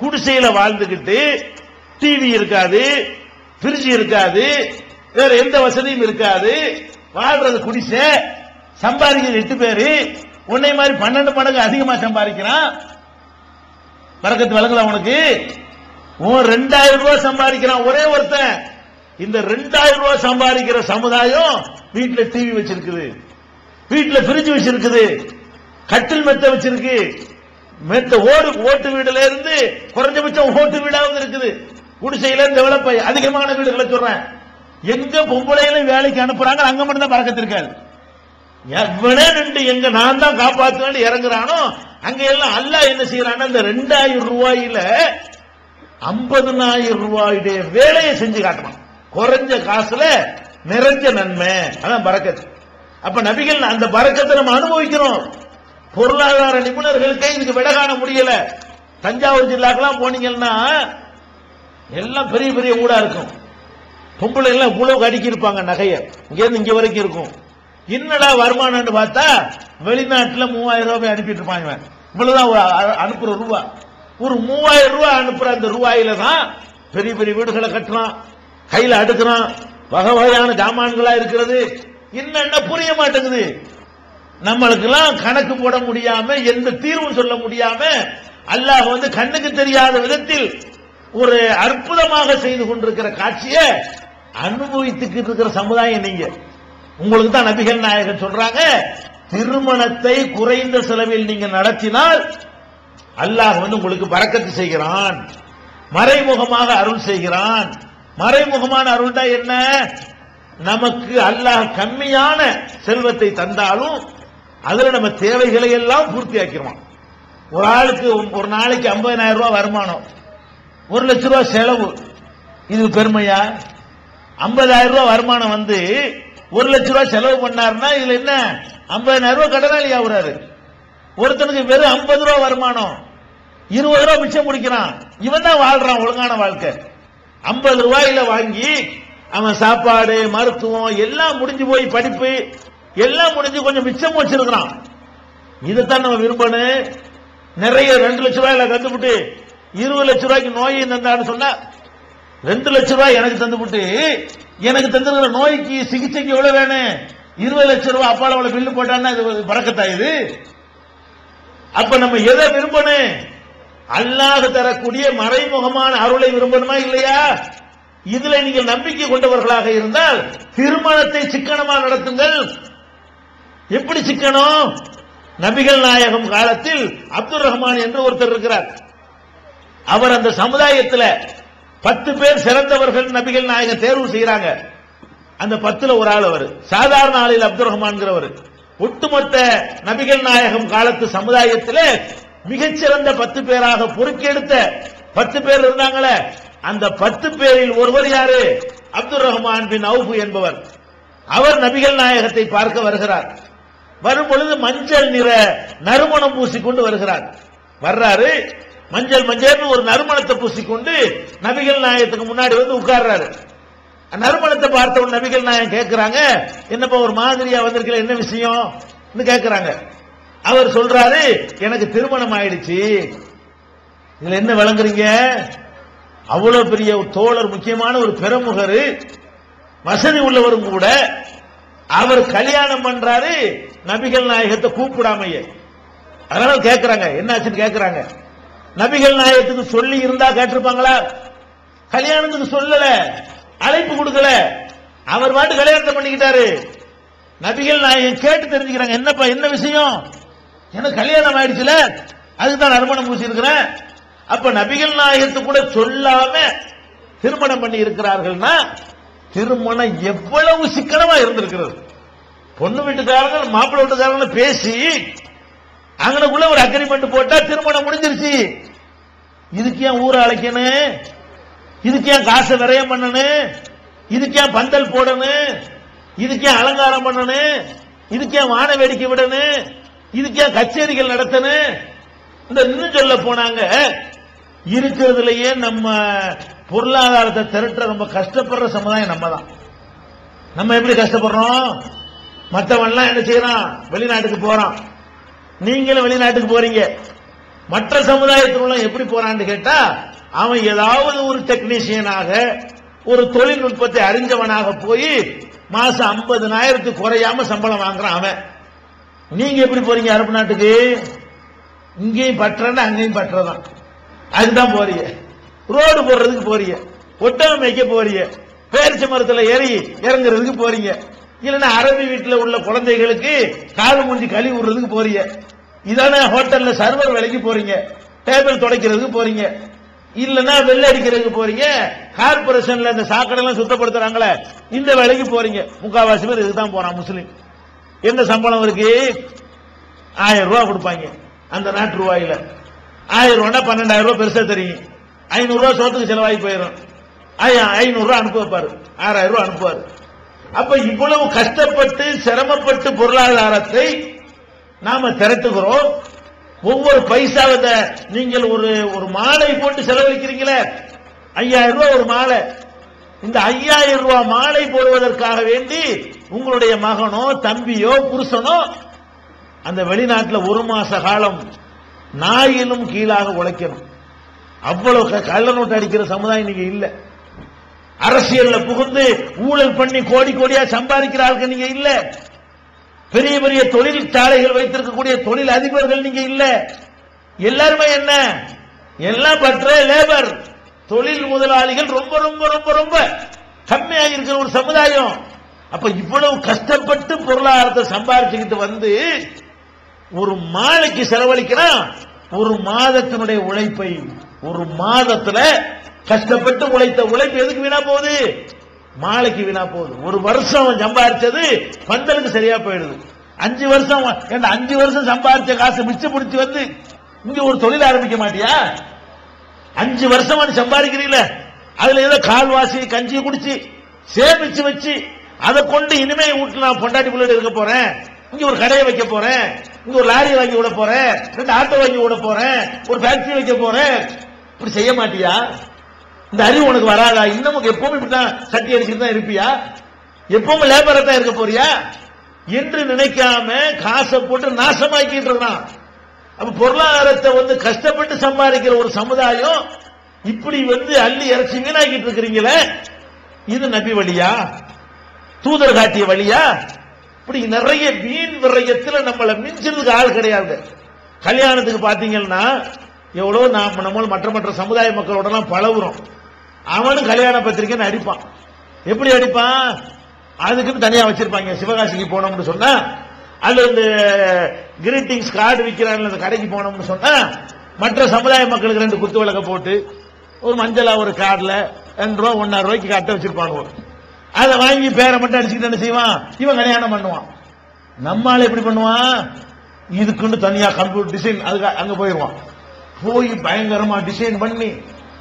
குடிசையில வாழ்ந்துகிட்டு டிவி இருக்காது ஃப்ரிட்ஜ் இருக்காது வேற எந்த வசதியும் இருக்காது. வாழ்றது குடிசை. சம்பாதிக்கிறது எட்டு பேரு. உன்னை மாதிரி பன்னெண்டு மடங்கு அதிகமா சம்பாதிக்கிறான். பறக்கத்து வழங்கல உனக்கு? உன் ரெண்டாயிரம் ரூபாய் சம்பாதிக்கிறான் ஒரே ஒருத்தன். இந்த ரெண்டாயிரம் ரூபாய் சம்பாதிக்கிற சமுதாயம் வீட்டுல டிவி வச்சிருக்குது. வீட்டுல ஃப்ரிட்ஜ் வச்சிருக்குது. கட்டில் மெத்த வச்சிருக்கு. மெத்த ஓடு ஓட்டு வீடுல இருந்து குறைஞ்சபட்சம் ஓட்டு வீடாவது இருக்குது. குடிசையில டெவலப் அதிகமான வீடுகளை சொல்றேன். எங்க பொம்பளையிலும் வேலைக்கு அனுப்புறாங்க அங்க மட்டும் தான் பறக்கத்து இருக்காது. எவனே நின்று எங்க நான் தான் காப்பாத்துவேன் இறங்குறானோ அங்க எல்லாம் அல்லாஹ் என்ன செய்யறான்னா இந்த ரெண்டாயிரம் ரூபாயில ஐம்பதுனாயிரம் ரூபாயுடைய வேலையை செஞ்சு காட்டணும். குறைஞ்ச காசுல நிறைஞ்ச நன்மை. அதான் பறக்கத்து. அப்ப நபிகள் அந்த பறக்கத்தை நம்ம அனுபவிக்கிறோம். பொருளாதார நிபுணர்களுக்கே இதுக்கு விட காண முடியல. தஞ்சாவூர் ஜில்லாக்கெல்லாம் போனீங்கன்னா எல்லாம் பெரிய பெரிய ஊடா இருக்கும். பொம்பளை எல்லாம் இவ்வளவு அடுக்கி இருப்பாங்க நகைய. இங்க இருந்து இங்க வரைக்கும் இருக்கும். என்னடா வருமானம்னு பார்த்தா வெளிநாட்டுல மூவாயிரம் ரூபாய் அனுப்பிட்டு இருப்பாங்க இவன். இவ்வளவுதான் ஒரு அனுப்புற ரூபா. ஒரு மூவாயிரம் ரூபாய் அனுப்புற அந்த ரூபாயில தான் பெரிய பெரிய வீடுகளை கட்டுறான். கையில அடுக்கிறான். வகை வகையான ஜாமான்களா இருக்கிறது. என்னென்ன புரிய மாட்டேங்குது? நம்மளுக்கெல்லாம் கணக்கு போட முடியாம எந்த தீர்வும் சொல்ல முடியாம அல்லாஹ் வந்து கண்ணுக்கு தெரியாத விதத்தில் ஒரு அற்புதமாக செய்து கொண்டிருக்கிற காட்சியை அனுபவித்துக்கிட்டு இருக்கிற சமுதாயம் நீங்க. உங்களுக்கு தான் நபிகள் நாயகன் சொல்றாங்க திருமணத்தை குறைந்த செலவில் நீங்க நடத்தினால் அல்லாஹ் வந்து உங்களுக்கு பறக்கத்து செய்கிறான் மறைமுகமாக அருள் செய்கிறான். மறைமுகமான அருள்டா என்ன? நமக்கு அல்லாஹ் கம்மியான செல்வத்தை தந்தாலும் அதுல நம்ம தேவைகளை எல்லாம் பூர்த்தி ஆக்கிடுவோம் ஒரு ஆளுக்கு ஒரு நாளைக்கு 50000 ரூபாய் வருமானம். ஒரு லட்ச ரூபாய் செலவு. இது பெருமையா? 50000 ரூபாய் வருமானம் வந்து ஒரு லட்ச ரூபாய் செலவு பண்ணார்னா இதுல என்ன? 50000 ரூபாய் கடனாளி ஆகுறாரு. ஒருத்தனுக்கு வெறும் 50 ரூபாய் வருமானம். இருபது ரூபாய் மிச்சம் முடிக்கிறான். இவன் தான் வாழ்றான் ஒழுங்கான வாழ்க்கை. 50 ரூபாயில வாங்கி அவன் சாப்பாடு மருத்துவம் எல்லாம் முடிஞ்சு போய் படிப்பு எல்லாம் முடிஞ்சு கொஞ்சம் மிச்சம் வச்சிருக்கிறான். இதைத்தான் நம்ம விரும்பணும். நிறைய ரெண்டு லட்ச ரூபாயில கண்டுபிட்டு இருபது லட்ச ரூபாய்க்கு நோயை தந்தான்னு சொன்னா ரெண்டு லட்ச ரூபாய் எனக்கு தந்துவிட்டு எனக்கு தந்திருக்கிற நோய்க்கு சிகிச்சைக்கு எவ்வளவு வேணும்? இருபது லட்ச ரூபாய் அப்பால அவ்வளவு பில்லு போட்டான்னா இது பறக்கத்தா இது. அப்ப நம்ம எதை விரும்பணும்? அல்லாஹ் தரக்கூடிய மறைமுகமான அருளை விரும்பணுமா இல்லையா? இதுல நீங்கள் நம்பிக்கை கொண்டவர்களாக இருந்தால் திருமணத்தை சிக்கனமாக நடத்துங்கள். எப்படி சிக்கணும்? நபிகள் நாயகம் காலத்தில் அப்துல் ரஹ்மான் என்று ஒருத்தர் இருக்கிறார். அவர் அந்த சமுதாயத்தில் பத்து பேர் சிறந்தவர்கள் நபிகள் நாயகம் தேர்வு செய்யறாங்க அந்த பத்துல ஒரு ஆள் அவர். சாதாரண ஆளில் அப்துல் ரஹ்மான்கிறவர் ஒட்டுமொத்த நபிகள் நாயகம் காலத்து சமுதாயத்தில் மிகச்சிறந்த பத்து பேராக பொறுக்கெடுத்த பத்து பேர் இருந்தாங்களே அந்த பத்து பேரில் ஒருவர் யாரு? அப்துல் ரஹ்மான் பின் அவுபு என்பவர். அவர் நபிகள் நாயகத்தை பார்க்க வருகிறார். வரும் பொழுது மஞ்சள் நிற நறுமணம் பூசிக்கொண்டு வருகிறார். வர்றாரு மஞ்சள் மஞ்சள்னு ஒரு நறுமணத்தை பூசிக்கொண்டு நபிகள் நாயகத்துக்கு முன்னாடி வந்து உட்கார்றாரு. நறுமணத்தை பார்த்த ஒரு நபிகள் நாயகம் கேட்கிறாங்க என்னப்பா ஒரு மாதிரியா வந்திருக்கல என்ன விஷயம்? கேட்கிறாங்க. அவர் சொல்றாரு எனக்கு திருமணம் ஆயிடுச்சு. இதுல என்ன விளங்குறீங்க? அவ்வளவு பெரிய தோழர் முக்கியமான ஒரு பிரமுகர் வசதி உள்ளவரும் கூட அவர் கல்யாணம் பண்றாரு நபிகள் நாயகத்தை கூப்பிடாமையே. அதனால கேட்கிறாங்க என்னாச்சுன்னு கேட்கிறாங்க நபிகள் நாயகத்துக்கு சொல்லி இருந்தா கேட்டிருப்பாங்களா? கல்யாணத்துக்கு சொல்லல அழைப்பு கொடுக்கல. அவர் பாட்டு கல்யாணத்தை பண்ணிக்கிட்டாரு. நபிகள் நாயகம் கேட்டு தெரிஞ்சுக்கிறாங்க என்னப்பா என்ன விஷயம்? எனக்கு கல்யாணம் ஆயிடுச்சுல? அதுதான் நறுமணம் பூசியிருக்கிறேன். அப்ப நபிகள் நாயகத்து கூட சொல்லாம திருமணம் பண்ணி இருக்கிறார்கள்னா திருமணம் எவ்வளவு சிக்கனமா இருந்திருக்கிறது. பொண்ணு வீட்டுக்காரங்க மாப்பிள்ளை வீட்டுக்காரங்க பேசி அங்கனக்குள்ள ஒரு அக்ரிமெண்ட் போட்டா திருமணம் முடிஞ்சிருச்சு. இதுக்கு ஏன் ஊரை அழைக்கணும்? இதுக்கு ஏன் காசை விரயம் பண்ணணும்? இதுக்கு ஏன் பந்தல் போடணும்? இதுக்கு ஏன் அலங்காரம் பண்ணணும்? இதுக்கு ஏன் வான வேடிக்கை விடணும்? இதுக்கு ஏன் கச்சேரிகள் நடத்தணும்? இந்த இன்னும் சொல்ல போனாங்க. இருக்கிறதுலயே நம்ம பொருளாதாரத்தை திரட்ட ரொம்ப கஷ்டப்படுற சமுதாயம் நம்ம தான் நம்ம எப்படி கஷ்டப்படுறோம்? மற்றவன்லாம் என்ன செய்யறான்? வெளிநாட்டுக்கு போறான். நீங்களும் வெளிநாட்டுக்கு போறீங்க. மற்ற சமுதாயத்தில் எப்படி போறான்னு கேட்டா அவன் ஏதாவது ஒரு டெக்னீஷியனாக ஒரு தொழில்நுட்பத்தை அறிஞ்சவனாக போய் மாசம் ஐம்பதுனாயிரத்துக்கு குறையாம சம்பளம் வாங்குறான் அவன். நீங்க எப்படி போறீங்க அரபு நாட்டுக்கு? இங்கேயும் பற்றன்னா அங்கேயும் பற்றதான். அதுதான் போறீங்க. ரோடு போடுறதுக்கு போறீங்க. ஒட்டகம் மேய்க்க போறீங்க. பேரிச்ச மரத்துல ஏறி இறங்குறதுக்கு போறீங்க. இல்லைன்னா அரபி வீட்டில் உள்ள குழந்தைகளுக்கு கால் மூஞ்சி கழுவி விடுறதுக்கு போறீங்க. இதானே ஹோட்டல்ல சர்வர் வேலைக்கு போறீங்க. டேபிள் துடைக்கிறதுக்கு போறீங்க. இல்லைன்னா வெள்ளை அடிக்கிறதுக்கு போறீங்க. கார்பரேஷன்ல இந்த சாக்கடெல்லாம் சுத்தப்படுத்துறாங்களே இந்த வேலைக்கு போறீங்க. முக்காவாசி பேர் இதுக்கு தான் போறான் முஸ்லீம். என்ன சம்பளம் இருக்கு? ஆயிரம் ரூபாய் கொடுப்பாங்க. அந்த நாட்டு ரூபாயில. ஆயிரம் ரூபாய் பன்னெண்டாயிரம் ரூபாய் பெருசா தெரியும். ஐநூறு ரூபாய் சோத்துக்கு செலவாகி போயிடும் ஐநூறு ரூபாய் அனுப்ப வைப்பாரு ஆறாயிரம் ரூபா அனுப்புவாரு. அப்ப இவ்வளவு கஷ்டப்பட்டு சிரமப்பட்டு பொருளாதாரத்தை நாம திரட்டுகிறோம். ஒவ்வொரு பைசாவை நீங்கள் ஒரு ஒரு மாலை போட்டு செலவழிக்கிறீங்களே? ஐயாயிரம் ரூபாய் ஒரு மாலை. இந்த ஐயாயிரம் ரூபாய் மாலை போடுவதற்காக வேண்டி உங்களுடைய மகனோ தம்பியோ புருஷனோ அந்த வெளிநாட்டில் ஒரு மாச காலம் நாயிலும் கீழாக உழைக்கணும். அவ்வளவு க- கள்ள நோட்டு அடிக்கிற சமுதாயம் நீங்க இல்ல. அரசியல்ல புகுந்து ஊழல் பண்ணி கோடி கோடியா சம்பாதிக்கிற ஆளுக்கு நீங்க இல்ல. பெரிய பெரிய தொழிற்சாலைகள் வைத்திருக்கக்கூடிய தொழில் அதிபர்கள் நீங்க இல்ல. எல்லாருமே என்ன? எல்லாம் பற்ற லேபர் தொழில் முதலாளிகள் ரொம்ப ரொம்ப ரொம்ப ரொம்ப கம்மியாக இருக்கிற ஒரு சமுதாயம். அப்ப இவ்வளவு கஷ்டப்பட்டு பொருளாதாரத்தை சம்பாதிச்சுக்கிட்டு வந்து ஒரு மாலைக்கு செலவழிக்கிறான் ஒரு மாதத்தினுடைய உழைப்பை ஒரு மாதத்துல கஷ்டப்பட்டு உழைத்த உழைப்பு எதுக்கு வீணா போகுது? மாலைக்கு வீணா போகுது. ஒரு வருஷம் அவன் சம்பாதிச்சது பந்தலுக்கு சரியா போயிடுது. அஞ்சு வருஷம் அஞ்சு வருஷம் சம்பாதிச்ச காசு மிச்சம் பிடிச்சி வந்து இங்க ஒரு தொழில் ஆரம்பிக்க மாட்டியா? அஞ்சு வருஷமா நீ சம்பாதிக்கிறீங்கள அதுல ஏதோ கால்வாசி கஞ்சி குடிச்சு சேமிச்சு வச்சு அதை கொண்டு இனிமே வீட்டுல நான் பொண்டாட்டி பிள்ளை இருக்க போறேன். இங்க ஒரு கடையை வைக்க போறேன். இங்க ஒரு லாரி வாங்கி விட போறேன். ரெண்டு ஆட்டோ வாங்கி விட போறேன். ஒரு ஃபேக்டரி வைக்க போறேன். இப்படி செய்ய மாட்டியா? இந்த அறிவு உனக்கு வராதா? இன்னமும் எப்பவும் இப்படிதான் சட்டி அடிச்சுட்டு தான் இருப்பியா? எப்பவும் லேபரை தான் இருக்க போறியா? என்று நினைக்காம காசை போட்டு நாசமாக்கிட்டு இருக்கான் அப்ப பொருளாதாரத்தை வந்து கஷ்டப்பட்டு சம்பாதிக்கிற ஒரு சமுதாயம் இப்படி வந்து அள்ளி இறைச்சி வீணாக்கிட்டு இருக்கிறீங்களே? இது நபி வழியா? தூதர் காட்டிய வழியா? இப்படி நிறைய வீண் விரயத்தில் நம்மளை மிஞ்சிறதுக்கு ஆள் கிடையாது. கல்யாணத்துக்கு பாத்தீங்கன்னா எவ்வளவு நாம் நம்ம மற்ற மற்ற சமுதாய மக்களோட எல்லாம் பழகுறோம். அவனும் கல்யாண பத்திரிக்கைன்னு அடிப்பான். எப்படி அடிப்பான்? அதுக்குன்னு தனியா வச்சிருப்பாங்க. சிவகாசிக்கு போனோம்னு சொன்னா அதுல இந்த கிரீட்டிங்ஸ் கார்டு விற்கிறாங்க அந்த கடைக்கு போனோம்னு சொன்னா மற்ற சமுதாய மக்களுக்கு ரெண்டு குத்து விளக்க போட்டு ஒரு மஞ்சளா ஒரு கார்டில் ரெண்டு ரூபா ஒன்னாயிரம் ரூபாய்க்கு கட்ட வச்சிருப்பாங்க. அதை வாங்கி பேரை மட்டும் அடிச்சுக்கிட்டு என்ன செய்வான்? இவன் கல்யாணம் பண்ணுவான். நம்மால எப்படி பண்ணுவான்? இதுக்குன்னு தனியா கம்ப்யூட்டர் டிசைன் அதுக்கு அங்க போயிருவான் போய் பயங்கரமா டிசைன் பண்ணி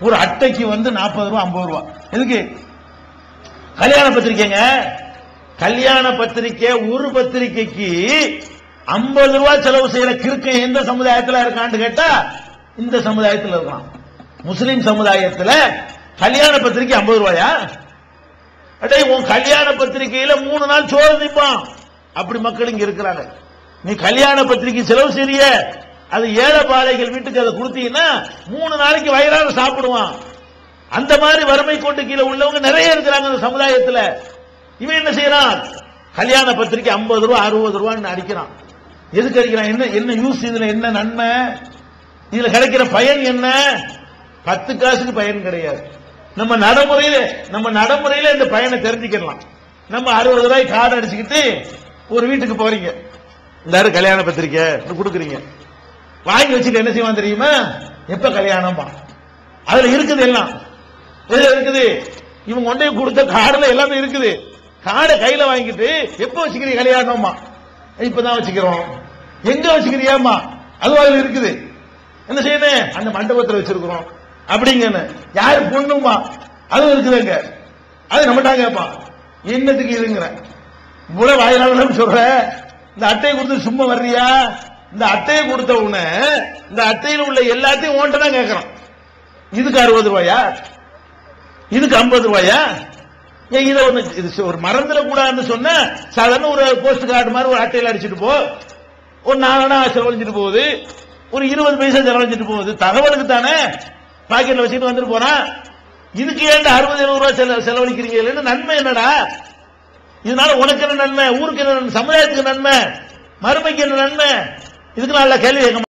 ஒரு அட்டைக்கு வந்து நாற்பது ரூபா ஐம்பது ரூபா. எதுக்கு? கல்யாண பத்திரிக்கைங்க. கல்யாண பத்திரிக்கை ஒரு பத்திரிக்கைக்கு ஐம்பது ரூபாய் செலவு செய்யற கிறுக்க எந்த சமுதாயத்தில் இருக்கான்னு கேட்டா இந்த சமுதாயத்தில் இருக்கான். முஸ்லிம் சமுதாயத்தில் கல்யாண பத்திரிக்கை ஐம்பது ரூபாயா? அடே உன் கல்யாண பத்திரிகையில மூணு நாள் சோறு நிற்பான் அப்படி மக்கள் இங்க இருக்கிறாங்க. நீ கல்யாண பத்திரிக்கை செலவு செய்ய அது ஏழை பாலைகள் வீட்டுக்கு அதை கொடுத்தீங்கன்னா மூணு நாளைக்கு வயிறார சாப்பிடுவான். அந்த மாதிரி வறுமை கொண்டு கீழே உள்ளவங்க நிறைய இருக்கிறாங்க அந்த சமுதாயத்தில். இவன் என்ன செய்யறான்? கல்யாண பத்திரிக்கை ஐம்பது ரூபா அறுபது ரூபான்னு அடிக்கிறான். எதுக்கு அடிக்கிறான்? என்ன என்ன யூஸ் இதுல என்ன நன்மை? இதுல கிடைக்கிற பயன் என்ன? பத்து காசுக்கு பயன் கிடையாது. நம்ம நடைமுறையில நம்ம நடைமுறையில இந்த பயனை தெரிஞ்சுக்கலாம் நம்ம அறுபது ரூபாய் கார்டு அடிச்சுக்கிட்டு ஒரு வீட்டுக்கு போறீங்க. இந்த கல்யாண பத்திரிக்கை கொடுக்குறீங்க. வாங்கி வச்சுட்டு என்ன செய்வான் தெரியுமா? எப்ப கல்யாணம் அதுல இருக்குது எல்லாம். எதுல இருக்குது? இவங்க கொண்டே கொடுத்த காடுல எல்லாமே இருக்குது. காடை கையில வாங்கிட்டு எப்ப வச்சுக்கிறீங்க கல்யாணமா இப்பதான் வச்சுக்கிறோம். எங்க வச்சுக்கிறியாமா அதுவும் அதுல இருக்குது. என்ன செய்யணும்? அந்த மண்டபத்தில் வச்சிருக்கிறோம். அப்படிங்கன்னு. யாரு பொண்ணுமா அதுவும் இருக்குதுங்க. அது நம்மட்டா கேட்பான் என்னத்துக்கு இதுங்கிற. முளை வாயிலாளர் சொல்ற. இந்த அட்டையை கொடுத்து சும்மா வர்றியா? இந்த அட்டையை கொடுத்த உடனே இந்த அட்டையில் உள்ள எல்லாத்தையும் ஓன்ட்டு தான் கேட்கறான். இதுக்கு அறுபது ரூபாயா? இதுக்கு ஐம்பது ரூபாயா? ஏன் இதை ஒன்று இது ஒரு மறந்துட கூடாதுன்னு சொன்ன சாதாரண ஒரு போஸ்ட் கார்டு மாதிரி ஒரு அட்டையில் அடிச்சுட்டு போ. ஒரு நாலனா செலவழிஞ்சிட்டு போகுது. ஒரு இருபது பைசா செலவழிஞ்சிட்டு போகுது. தகவலுக்கு தானே பாக்கெட்ல வச்சுட்டு வந்துட்டு போறான் இதுக்கு ஏன்டா அறுபது எழுபது ரூபாய் செல- செலவழிக்கிறீங்க? நன்மை என்னடா? இதனால உனக்கு என்ன நன்மை? ஊருக்கு என்ன நன்மை? சமுதாயத்துக்கு நன்மை? மறுமைக்கு என்ன நன்மை? இதுக்கு நல்ல கேள்வி கேட்க